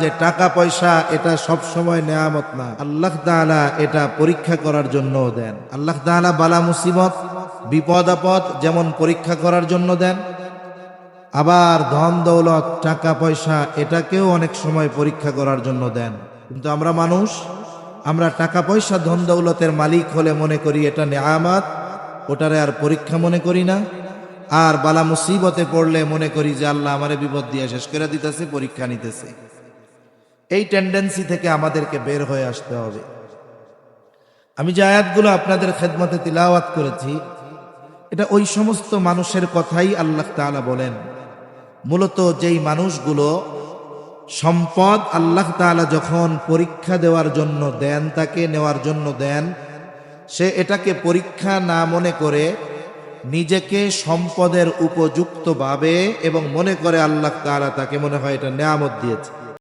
যে টাকা পয়সা, এটা সব সময় নেয়ামত না। আল্লাহ তাআলা এটা পরীক্ষা করার জন্য দেন। আল্লাহ তাআলা বালা মুসিবত, বিপদ আপদ যেমন পরীক্ষা করার জন্য দেন, আবার ধন দৌলত, টাকা পয়সা, এটাকেও অনেক সময় পরীক্ষা করার জন্য দেন। কিন্তু আমরা মানুষ, আমরা টাকা পয়সা, ধন দৌলতের মালিক হলে মনে করি এটা নেয়ামাত, ওটারে আর পরীক্ষা মনে করি না। আর বালা মুসিবতে পড়লে মনে করি যে আল্লাহ আমারে বিপদ দিয়ে শেষ করে দিতেছে, পরীক্ষা নিতেছে। এই টেন্ডেন্সি থেকে আমাদেরকে বের হয়ে আসতে হবে। আমি যে আয়াতগুলো আপনাদের খেদমতে তিলাওয়াত করেছি, এটা ওই সমস্ত মানুষের কথাই আল্লাহ তাআলা বলেন। মূলত যেই মানুষগুলো সম্পদ আল্লাহ তাআলা যখন পরীক্ষা দেওয়ার জন্য দেন, তাকে নেওয়ার জন্য দেন, সে এটাকে পরীক্ষা না মনে করে নিজেকে সম্পদের উপযুক্ত ভাবে এবং মনে করে আল্লাহ তাআলা তাকে মনে হয় এটা নেয়ামত দিয়েছে।